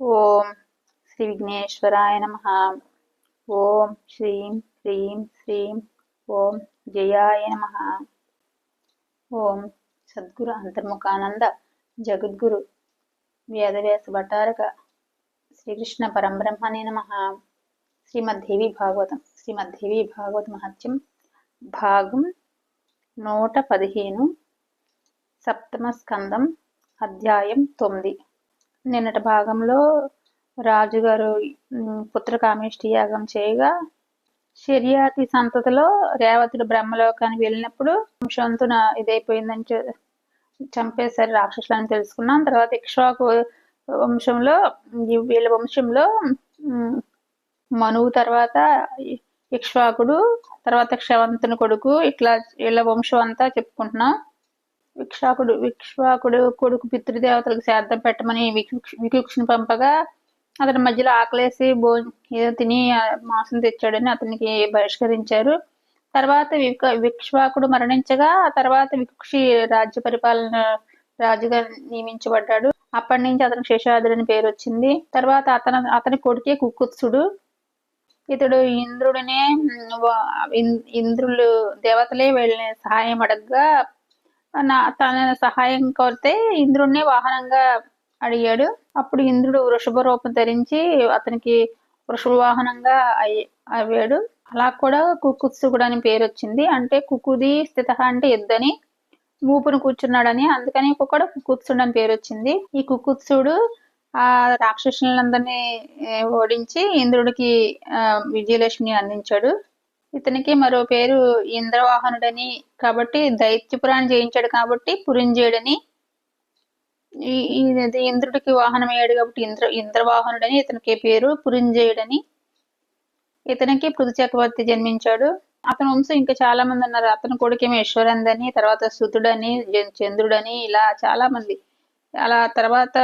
ఓం శ్రీ విఘ్నేశ్వరాయ నమ. ఓం శ్రీం హ్రీం శ్రీం ఓం జయాయ నమ. ఓం సద్గురు అంతర్ముఖానంద జగద్గురు వేదవ్యాస భటారక శ్రీకృష్ణ పరంబ్రహ్మణే నమ. శ్రీమద్దేవి భాగవతం శ్రీమద్దేవి భాగవత మహత్యం భాగం నూట పదిహేను సప్తమ స్కందం అధ్యాయం తొమ్మిది. నిన్నటి భాగంలో రాజుగారు పుత్రకామేష్టి యాగం చేయగా శర్యాతి సంతతిలో రేవతుడు బ్రహ్మలోకానికి వెళ్ళినప్పుడు వంశంతున ఇదైపోయిందని చంపేశారు రాక్షసులని తెలుసుకున్నాం. తర్వాత ఇక్ష్వాకు వంశంలో వీళ్ళ వంశంలో మనువు తర్వాత ఇక్ష్వాకుడు తర్వాత క్షవంతుని కొడుకు ఇట్లా వీళ్ళ వంశం అంతా చెప్పుకుంటున్నాం. విక్షాకుడు విక్ష్వాకుడు కొడుకు పితృదేవతలకు శ్రాద్ధం పెట్టమని వికుక్షుని పంపగా అతని మధ్యలో ఆకలేసి భో ఏదో తిని మాంసం తెచ్చాడని అతనికి బహిష్కరించారు. తర్వాత విక విక్ష్వాకుడు మరణించగా తర్వాత వికుక్షి రాజ్య పరిపాలన రాజుగా నియమించబడ్డాడు. అప్పటి నుంచి అతనికి శేషాద్రి అని పేరు వచ్చింది. తర్వాత అతను అతని కొడుకే కుక్కుత్సుడు ఇతడు ఇంద్రుడినే ఇంద్రులు దేవతలే వెళ్ళిన సహాయం అడగగా నా తన సహాయం కోరితే ఇంద్రుడిని వాహనంగా అడిగాడు. అప్పుడు ఇంద్రుడు వృషభ రూపం ధరించి అతనికి వృషభ వాహనంగా అయ్యాడు. అలా కూడా కుకుత్సుకుడు అని పేరు వచ్చింది. అంటే కుకుది స్థిత అంటే ఎద్దని మూపును కూర్చున్నాడని అందుకని కూడా కుకుత్సుడు అని పేరు వచ్చింది. ఈ కుకుత్సుడు ఆ రాక్షసులందరినీ ఓడించి ఇంద్రుడికి విజయలక్ష్మిని అందించాడు. ఇతనికి మరో పేరు ఇంద్రవాహనుడని కాబట్టి దైత్యపురాన్ని జయించాడు కాబట్టి పురింజేడని ఇంద్రుడికి వాహనం అయ్యాడు కాబట్టి ఇంద్ర ఇంద్రవాహనుడని ఇతనికి పేరు పురింజేయుడని. ఇతనికి పృథు చక్రవర్తి జన్మించాడు. అతని వంశం ఇంకా చాలా మంది ఉన్నారు. అతని కొడుకేమో యశ్వరందని తర్వాత సుతుడని చంద్రుడని ఇలా చాలా మంది. అలా తర్వాత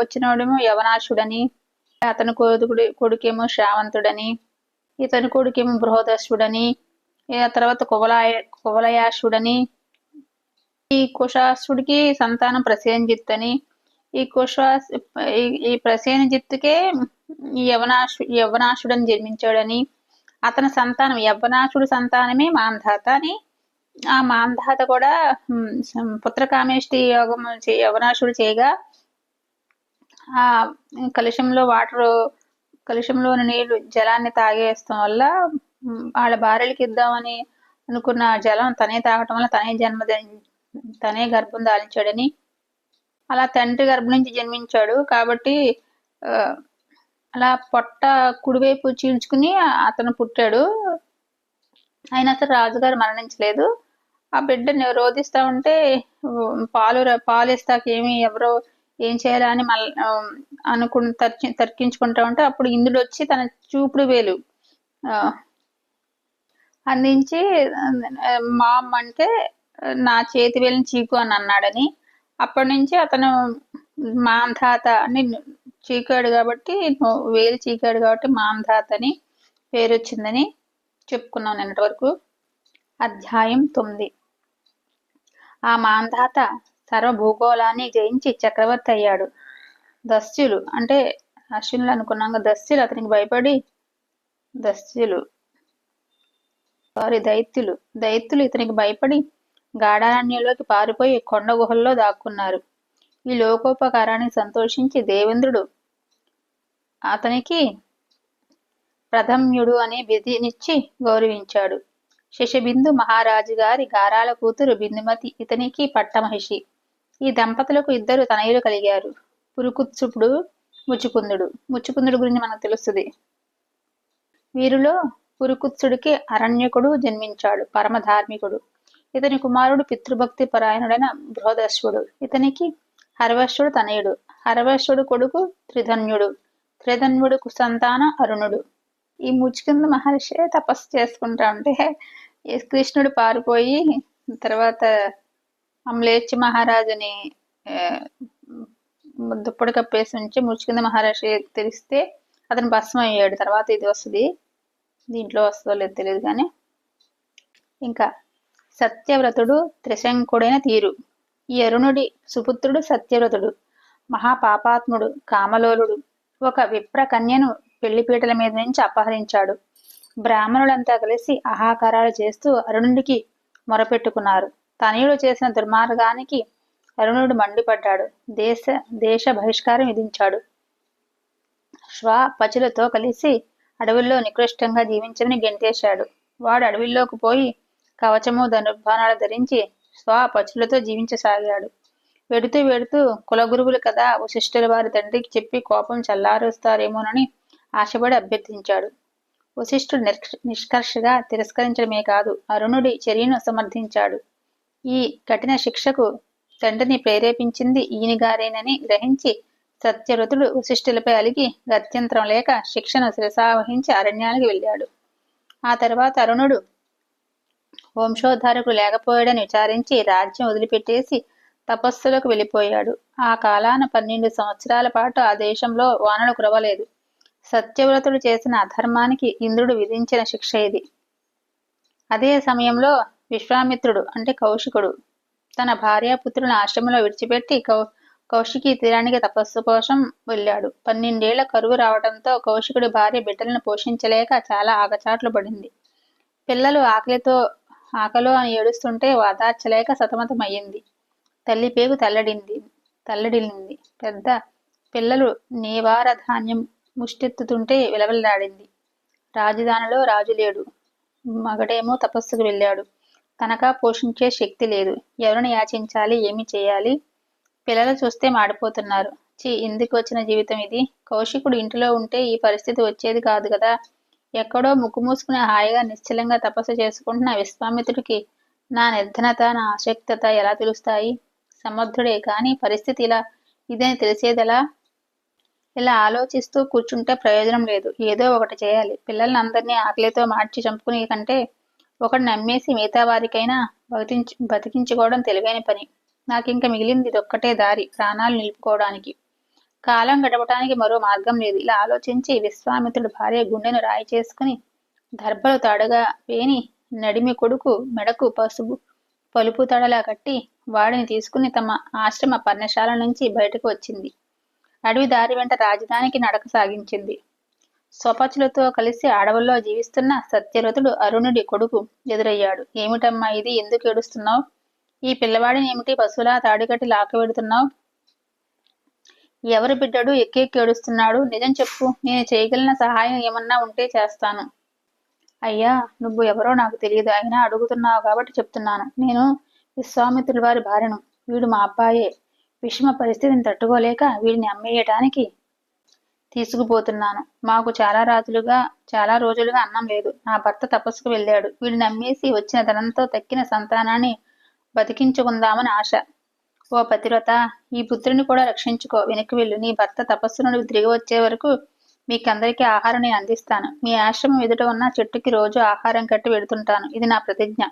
వచ్చినవాడేమో యవనాశుడని అతని కొడుకుడు కొడుకేమో శ్రావంతుడని. ఇతని కొడుకేమో బృహదశ్వుడని ఆ తర్వాత కువలాయ కువలయాశుడని ఈ కుశాసుడికి సంతానం ప్రసేనజిత్ అని ఈ కుశా ఈ ప్రసేనజిత్తుకే యవనాశు యవనాశుడని జన్మించాడని అతని సంతానం యవనాశుడు సంతానమే మాంధాత అని ఆ మాంధాత కూడా పుత్రకామేష్టి యోగం యవనాశుడు చేయగా ఆ కలుషంలో వాటర్ కలుషంలోని నీళ్ళు జలాన్ని తాగేస్తాం వల్ల వాళ్ళ భార్యలకి ఇద్దామని అనుకున్న జలం తనే తాగటం వల్ల తనే జన్మ తనే గర్భం దాల్చాడని. అలా తండ్రి గర్భం నుంచి జన్మించాడు కాబట్టి అలా పొట్ట కుడివైపు చీల్చుకుని అతను పుట్టాడు. అయినా సరే రాజుగారు మరణించలేదు. ఆ బిడ్డని రోధిస్తా ఉంటే పాలు పాలు ఇస్తాకేమి ఎవరో ఏం చేయాలని మళ్ళీ అనుకుని తర్కి తర్కించుకుంటా ఉంటే అప్పుడు ఇంద్రుడు వచ్చి తన చూపుడు వేలు అందించి మా అంటే నా చేతి వేలిని చీకు అని అన్నాడని. అప్పటి నుంచి అతను మాంధాత అని చీకాడు కాబట్టి వేలు చీకాడు కాబట్టి మాంధాత అని పేరు వచ్చిందని చెప్పుకున్నాం నిన్నటి వరకు. అధ్యాయం తొమ్మిది. ఆ మాంధాత సర్వభూగోళాన్ని జయించి చక్రవర్తి అయ్యాడు. దస్యులు అంటే అశ్వినులు అనుకున్నాక దస్యులు అతనికి భయపడి దస్యులు సారీ దైత్యులు దైత్యులు ఇతనికి భయపడి గాఢారణ్యంలోకి పారిపోయి కొండ గుహల్లో దాక్కున్నారు. ఈ లోకోపకారాన్ని సంతోషించి దేవేంద్రుడు అతనికి ప్రథమ్యుడు అనే విధినిచ్చి గౌరవించాడు. శశబిందు మహారాజు గారి గారాల కూతురు బిందుమతి ఇతనికి పట్టమహిషి. ఈ దంపతులకు ఇద్దరు తనయులు కలిగారు. పురుకుత్సుపుడు ముచ్చుకుందుడు. ముచ్చుకుందుడు గురించి మనకు తెలుస్తుంది. వీరిలో పురుకుత్సుడికి అరణ్యకుడు జన్మించాడు పరమధార్మికుడు. ఇతని కుమారుడు పితృభక్తి పరాయణుడైన బృహదశ్వుడు. ఇతనికి హరవశ్వుడు తనయుడు. హరవశ్వుడు కొడుకు త్రిధన్యుడు. త్రిధన్యుడు సంతాన అరుణుడు. ఈ ముచ్చుకుంద మహర్షి తపస్సు చేసుకుంటా ఉంటే కృష్ణుడు పారిపోయి తర్వాత అమ్లేచ్చి మహారాజుని దుప్పటి కప్పేసి ఉంచి ముచ్చుకింద మహారాజు తెలిస్తే అతను భస్మం అయ్యాడు. తర్వాత ఇది వస్తుంది. దీంట్లో వస్తుందో లేదు తెలియదు కానీ. ఇంకా సత్యవ్రతుడు త్రిశంకుడైన తీరు. ఈ అరుణుడి సుపుత్రుడు సత్యవ్రతుడు మహాపాపాత్ముడు కామలోలుడు ఒక విప్ర కన్యను పెళ్ళిపీటల మీద నుంచి అపహరించాడు. బ్రాహ్మణులంతా కలిసి ఆహాకారాలు చేస్తూ అరుణుడికి మొరపెట్టుకున్నారు. తనయుడు చేసిన దుర్మార్గానికి అరుణుడు మండిపడ్డాడు. దేశ దేశ బహిష్కారం విధించాడు. శ్వ పచులతో కలిసి అడవుల్లో నికృష్టంగా జీవించమని గెంటేశాడు. వాడు అడవిలోకి పోయి కవచము ధనుర్బాణాలు ధరించి స్వ పచులతో జీవించసాగాడు. వెడుతూ వెడుతూ కులగురువులు కదా వశిష్ఠుల వారి తండ్రికి చెప్పి కోపం చల్లారుస్తారేమోనని ఆశపడి అభ్యర్థించాడు. వశిష్ఠుడు నిష్కర్షగా తిరస్కరించడమే కాదు అరుణుడి చర్యను సమర్థించాడు. ఈ కఠిన శిక్షకు తండ్రిని ప్రేరేపించింది ఈయనగారేనని గ్రహించి సత్యరథుడు వశిష్ఠులపై అలిగి గత్యంతరం లేక శిక్షను శిరసావహించి అరణ్యానికి వెళ్ళాడు. ఆ తర్వాత అరుణుడు వంశోద్ధారకుడు లేకపోయాడని విచారించి రాజ్యం వదిలిపెట్టేసి తపస్సులకు వెళ్ళిపోయాడు. ఆ కాలాన పన్నెండు సంవత్సరాల పాటు ఆ దేశంలో వానలు కురవలేదు. సత్యవ్రతుడు చేసిన అధర్మానికి ఇంద్రుడు విధించిన శిక్ష ఇది. అదే సమయంలో విశ్వామిత్రుడు అంటే కౌశికుడు. తన భార్యాపుత్రుని ఆశ్రమంలో విడిచిపెట్టి కౌ కౌశికి తీరానికి తపస్సు కోసం వెళ్ళాడు. పన్నెండేళ్ళ కరువు రావడంతో కౌశికుడి భార్య బిడ్డలను పోషించలేక చాలా ఆగచాట్లు పడింది. పిల్లలు ఆకలితో ఆకలో అని ఏడుస్తుంటే వాదార్చలేక సతమతమయ్యింది. తల్లి పేగు తల్లడింది తల్లడిల్లింది. పెద్ద పిల్లలు నీవార ధాన్యం ముష్టెత్తుతుంటే విలవలాడింది రాజధానిలో రాజు లేడు. మగడేమో తపస్సుకు వెళ్ళాడు. తనకా పోషించే శక్తి లేదు. ఎవరిని యాచించాలి? ఏమి చేయాలి? పిల్లలు చూస్తే మాడిపోతున్నారు. చి ఎందుకు వచ్చిన జీవితం ఇది. కౌశికుడు ఇంటిలో ఉంటే ఈ పరిస్థితి వచ్చేది కాదు కదా. ఎక్కడో ముక్కు మూసుకుని హాయిగా నిశ్చలంగా తపస్సు చేసుకుంటున్న విశ్వామిత్రుడికి నా నిర్ధనత నా ఆసక్తత ఎలా తెలుస్తాయి? సమర్థుడే కానీ పరిస్థితి ఇలా. ఇదని తెలిసేదెలా? ఇలా ఆలోచిస్తూ కూర్చుంటే ప్రయోజనం లేదు. ఏదో ఒకటి చేయాలి. పిల్లల్ని ఆకలితో మార్చి చంపుకునే కంటే ఒకటి నమ్మేసి మిగతా వారికైనా బతికించు బతికించుకోవడం తెలివైన పని. నాకు ఇంకా మిగిలింది ఇదొక్కటే దారి ప్రాణాలు నిలుపుకోవడానికి. కాలం గడపడానికి మరో మార్గం లేదు. ఇలా ఆలోచించి విశ్వామిత్రుడు భార్య గుండెను రాయి చేసుకుని దర్భలు తడగా పేని నడిమి కొడుకు మెడకు పసుపు పలుపు తడలా కట్టి వాడిని తీసుకుని తమ ఆశ్రమ పర్ణశాల నుంచి బయటకు వచ్చింది. అడవి దారి వెంట రాజధానికి నడక సాగించింది. స్వపచులతో కలిసి అడవుల్లో జీవిస్తున్న సత్యరథుడు అరుణుడి కొడుకు ఎదురయ్యాడు. ఏమిటమ్మా ఇది? ఎందుకు ఏడుస్తున్నావు? ఈ పిల్లవాడిని ఏమిటి పశువులా తాడికట్టి పెడుతున్నావు? ఎవరి బిడ్డడు? ఎక్కెక్కి ఏడుస్తున్నాడు? నిజం చెప్పు. నేను చేయగలిగిన సహాయం ఏమన్నా ఉంటే చేస్తాను. అయ్యా నువ్వు ఎవరో నాకు తెలియదు. అయినా అడుగుతున్నావు కాబట్టి చెప్తున్నాను. నేను విశ్వామిత్రుల వారి భార్యను. వీడు మా అబ్బాయే. విషమ పరిస్థితిని తట్టుకోలేక వీడిని అమ్మేయటానికి తీసుకుపోతున్నాను. మాకు చాలా రాజులుగా చాలా రోజులుగా అన్నం లేదు. నా భర్త తపస్సుకు వెళ్ళాడు. వీడిని నమ్మేసి వచ్చిన ధనంతో తక్కిన సంతానాన్ని బతికించుకుందామని ఆశ. ఓ పతివ్రత ఈ పుత్రుని కూడా రక్షించుకో. వెనక్కి వెళ్ళు. నీ భర్త తపస్సు నుండి తిరిగి వచ్చే వరకు మీకందరికీ ఆహారం నేను అందిస్తాను. మీ ఆశ్రమం ఎదుట ఉన్న చెట్టుకి రోజు ఆహారం కట్టి వెడుతుంటాను ఇది నా ప్రతిజ్ఞ.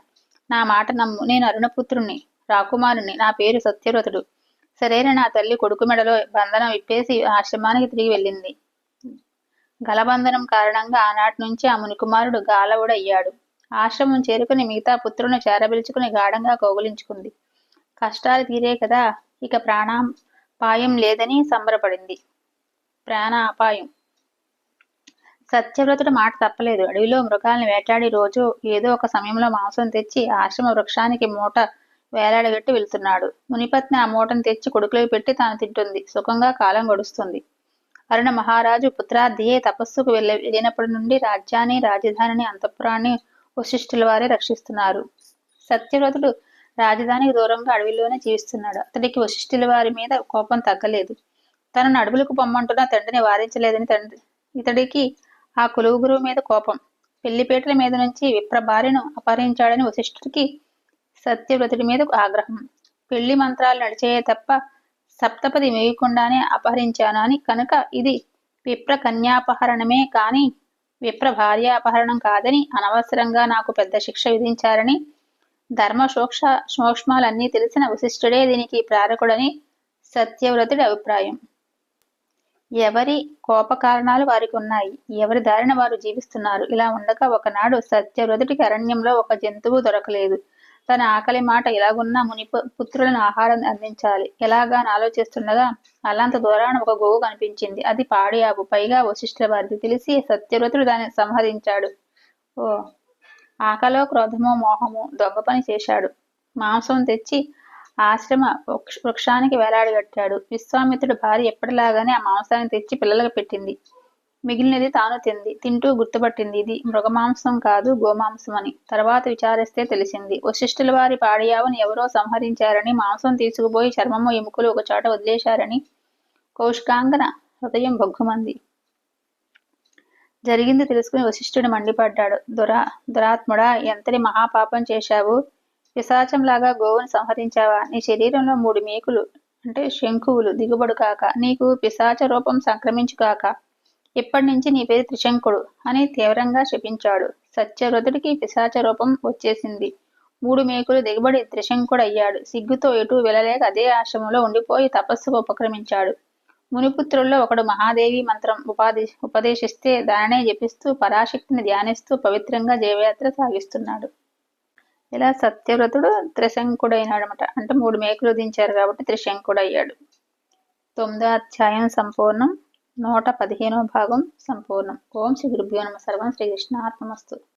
నా మాట నమ్ము. నేను అరుణపుత్రుణ్ణి రాకుమారుని నా పేరు సత్యవ్రతుడు. సరైన నా తల్లి కొడుకు మెడలో బంధనం విప్పేసి ఆశ్రమానికి తిరిగి వెళ్ళింది. గలబంధనం కారణంగా ఆనాటి నుంచి ఆ మునికుమారుడు గాలవుడయ్యాడు. ఆశ్రమం చేరుకుని మిగతా పుత్రుని చేరబిల్చుకుని గాఢంగా కౌగులించుకుంది. కష్టాలు తీరే కదా ఇక ప్రాణాపాయం లేదని సంబరపడింది. ప్రాణాపాయం సత్యవ్రతుడు మాట తప్పలేదు. అడవిలో మృగాల్ని వేటాడి రోజు ఏదో ఒక సమయంలో మాంసం తెచ్చి ఆశ్రమ వృక్షానికి మూట వేలాడగట్టి వెళ్తున్నాడు. మునిపత్ని ఆ మూటను తెచ్చి కొడుకులో పెట్టి తాను తింటుంది. సుఖంగా కాలం గడుస్తుంది. అరుణ మహారాజు పుత్రార్థియే తపస్సుకు వెళ్ళ వెళ్ళినప్పటి నుండి రాజ్యాన్ని రాజధానిని అంతఃపురాన్ని వశిష్ఠుల వారే రక్షిస్తున్నారు. సత్యవ్రతుడు రాజధానికి దూరంగా అడవిలోనే జీవిస్తున్నాడు. అతడికి వశిష్ఠుల వారి మీద కోపం తగ్గలేదు. తనను అడవులకు పొమ్మంటున్న తండ్రిని వారించలేదని తండ్రి ఇతడికి ఆ కులువు గురువు మీద కోపం. పెళ్ళిపేటల మీద నుంచి విప్ర భార్యను అపహరించాడని వశిష్ఠుడికి సత్యవ్రతుడి మీద ఆగ్రహం. పెళ్ళి మంత్రాలు నడిచేయే తప్ప సప్తపది మేయకుండానే అపహరించాను అని కనుక ఇది విప్ర కన్యాపహరణమే కాని విప్ర భార్యాపహరణం కాదని అనవసరంగా నాకు పెద్ద శిక్ష విధించారని ధర్మ సూక్ష సూక్ష్మాలన్నీ తెలిసిన వశిష్ఠుడే దీనికి ప్రారకుడని సత్యవ్రతుడి అభిప్రాయం. ఎవరి కోప కారణాలు వారికి ఉన్నాయి? ఎవరి దారిన వారు జీవిస్తున్నారు? ఇలా ఉండగా ఒకనాడు సత్యవ్రతుడికి అరణ్యంలో ఒక జంతువు దొరకలేదు. తన ఆకలి మాట ఎలాగున్నా ముని పుత్రులను ఆహారం అందించాలి. ఎలాగా ఆలోచిస్తుండగా అలాంత దూరాన ఒక గోవు కనిపించింది. అది పాడియాబు పైగా వశిష్ఠుల వారిది తెలిసి సత్యవ్రతుడు దాన్ని సంహరించాడు. ఓ ఆకలో క్రోధమో మోహము దొంగ పని చేశాడు. మాంసం తెచ్చి ఆశ్రమ వృక్షానికి వేలాడగట్టాడు. విశ్వామిత్రుడు భార్య ఎప్పటిలాగానే ఆ మాంసాన్ని తెచ్చి పిల్లలకు పెట్టింది. మిగిలినది తాను తింది. తింటూ గుర్తుపట్టింది ఇది. మృగమాంసం కాదు గోమాంసం అని. తర్వాత విచారిస్తే తెలిసింది. వశిష్ఠుల వారి పాడియావుని ఎవరో సంహరించారని మాంసం తీసుకుపోయి చర్మము ఎముకలు ఒక చోట వదిలేశారని కౌష్కాంగన హృదయం భగ్గుమంది. జరిగింది తెలుసుకుని వశిష్ఠుడు మండిపడ్డాడు. దురా దురాత్ముడా ఎంతటి మహాపాపం చేశావు? పిశాచంలాగా గోవును సంహరించావా? నీ శరీరంలో మూడు మేకులు అంటే శంకువులు దిగుబడు కాక నీకు పిశాచ రూపం సంక్రమించు కాక ఇప్పటి నుంచి నీ పేరు త్రిశంకుడు అని తీవ్రంగా శపించాడు. సత్యవ్రతుడికి పిశాచ రూపం వచ్చేసింది. మూడు మేకులు దిగబడి త్రిశంకుడయ్యాడు. సిగ్గుతో ఎటు వెళ్ళలేక అదే ఆశ్రమంలో ఉండిపోయి తపస్సుకు ఉపక్రమించాడు. మునిపుత్రుల్లో ఒకడు మహాదేవి మంత్రం ఉపాధి ఉపదేశిస్తే దానినే జపిస్తూ పరాశక్తిని ధ్యానిస్తూ పవిత్రంగా జీవయాత్ర సాగిస్తున్నాడు. ఇలా సత్యవ్రతుడు త్రిశంకుడైనాడనమాట. అంటే మూడు మేకులు దించారు కాబట్టి త్రిశంకుడయ్యాడు. తొమ్మిదో అధ్యాయం సంపూర్ణం. నూట పదిహేనో భాగం సంపూర్ణం. ఓం శ్రీ గురుభ్యో నమ. సర్వం శ్రీకృష్ణ ఆత్మస్తు